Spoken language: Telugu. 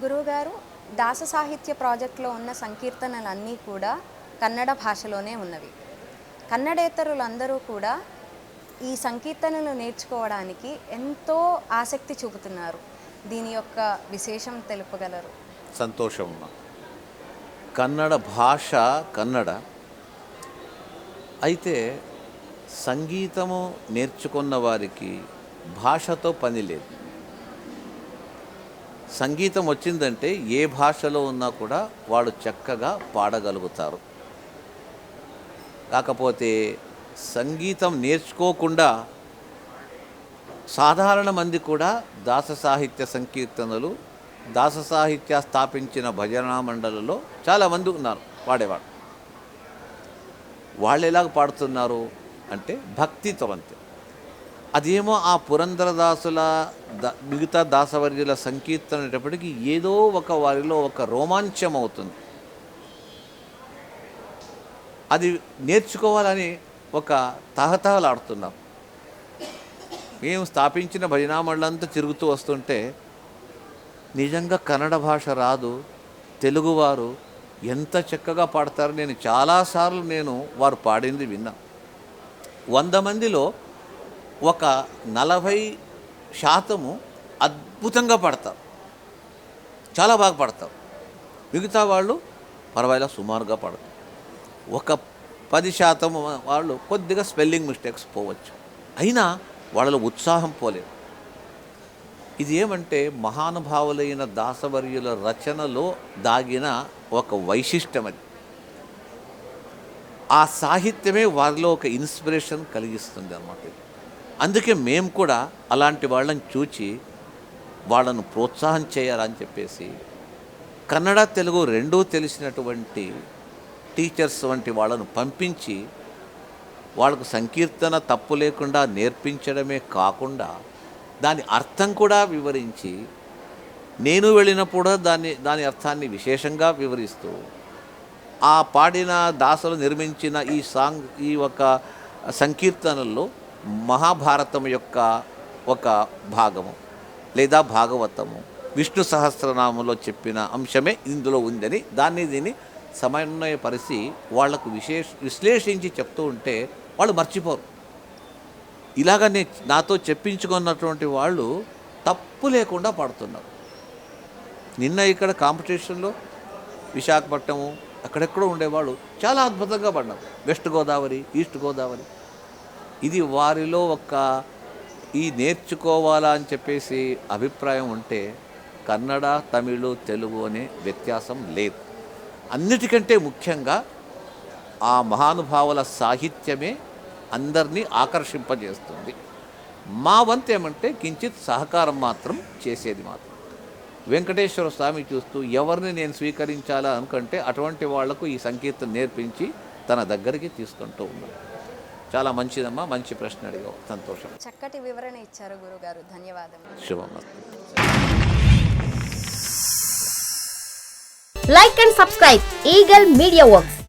గురువుగారు దాస సాహిత్య ప్రాజెక్ట్లో ఉన్న సంకీర్తనలన్నీ కూడా కన్నడ భాషలోనే ఉన్నవి. కన్నడేతరులందరూ కూడా ఈ సంకీర్తనలు నేర్చుకోవడానికి ఎంతో ఆసక్తి చూపుతున్నారు. దీని యొక్క విశేషం తెలుపగలరు. సంతోషం కన్నడ భాష కన్నడ. అయితే సంగీతము నేర్చుకున్న వారికి భాషతో పని లేదు. సంగీతం వచ్చిందంటే ఏ భాషలో ఉన్నా కూడా వాడు చక్కగా పాడగలుగుతారు. కాకపోతే సంగీతం నేర్చుకోకుండా సాధారణ మంది కూడా దాస సాహిత్య సంకీర్తనలు దాస సాహిత్య స్థాపించిన భజన మండలిలో చాలామంది ఉన్నారు పాడేవాడు వాళ్ళు ఎలాగ పాడుతున్నారు అంటే భక్తితో అంతే అదేమో ఆ పురంధరదాసుల ద మిగతా దాసవర్యుల సంకీర్తనేటప్పటికీ ఏదో ఒక వారిలో ఒక రోమాంచం అవుతుంది అది నేర్చుకోవాలని ఒక తహతహలాడుతున్నాం. మేము స్థాపించిన భజనామండలంతా తిరుగుతూ వస్తుంటే నిజంగా కన్నడ భాష రాదు తెలుగువారు ఎంత చక్కగా పాడతారో నేను చాలాసార్లు నేను వారు పాడింది విన్నా. వంద మందిలో ఒక నలభై శాతము అద్భుతంగా పడతారు చాలా బాగా పడతారు మిగతా వాళ్ళు పర్వాలేదు సుమారుగా పడతారు ఒక పది శాతం వాళ్ళు కొద్దిగా స్పెల్లింగ్ మిస్టేక్స్ పోవచ్చు. అయినా వాళ్ళలో ఉత్సాహం పోలేదు. ఇది ఏమంటే మహానుభావులైన దాసవర్యుల రచనలో దాగిన ఒక వైశిష్టం అది. ఆ సాహిత్యమే వారిలో ఒక ఇన్స్పిరేషన్ కలిగిస్తుంది అన్నమాట అందుకే మేము కూడా అలాంటి వాళ్ళని చూచి వాళ్ళను ప్రోత్సాహం చేయాలని చెప్పేసి కన్నడ తెలుగు రెండూ తెలిసినటువంటి టీచర్స్ వంటి వాళ్ళను పంపించి వాళ్ళకు సంకీర్తన తప్పు లేకుండా నేర్పించడమే కాకుండా దాని అర్థం కూడా వివరించి నేను వెళ్ళినప్పుడు దాన్ని దాని అర్థాన్ని విశేషంగా వివరిస్తూ ఆ పాడిన దాసలు నిర్మించిన ఈ సాంగ్ ఈ ఒక సంకీర్తనల్లో మహాభారతం యొక్క ఒక భాగము లేదా భాగవతము. విష్ణు సహస్రనామంలో చెప్పిన అంశమే ఇందులో ఉందని దాన్ని దీన్ని సమన్వయపరిచి వాళ్ళకు విశేష విశ్లేషించి చెప్తూ ఉంటే వాళ్ళు మర్చిపోరు. ఇలాగనే నాతో చెప్పించుకున్నటువంటి వాళ్ళు తప్పు లేకుండా పాడుతున్నారు. నిన్న ఇక్కడ కాంపిటీషన్లో విశాఖపట్నము అక్కడెక్కడో ఉండేవాళ్ళు చాలా అద్భుతంగా పడినారు. West Godavari east Godavari. ఇది వారిలో ఒక ఈ నేర్చుకోవాలా అని చెప్పేసి అభిప్రాయం ఉంటే కన్నడ తమిళ తెలుగు అనే వ్యత్యాసం లేదు. అన్నిటికంటే ముఖ్యంగా ఆ మహానుభావుల సాహిత్యమే అందరినీ ఆకర్షింపజేస్తుంది. మా వంతు ఏమంటే కించిత్ సహకారం మాత్రం చేసేది మాత్రం. వెంకటేశ్వర స్వామి చూస్తూ ఎవరిని నేను స్వీకరించాలా అనుకుంటే అటువంటి వాళ్ళకు ఈ సంకీర్తన నేర్పించి తన దగ్గరికి తీసుకుంటూ ఉన్నాను చాలా మంచిదమ్మా మంచి ప్రశ్న అడిగావు. సంతోషం. చక్కటి వివరణ ఇచ్చారు గురుగారు. ధన్యవాదములు. శుభమస్తు. Like and subscribe. Eagle Media Works.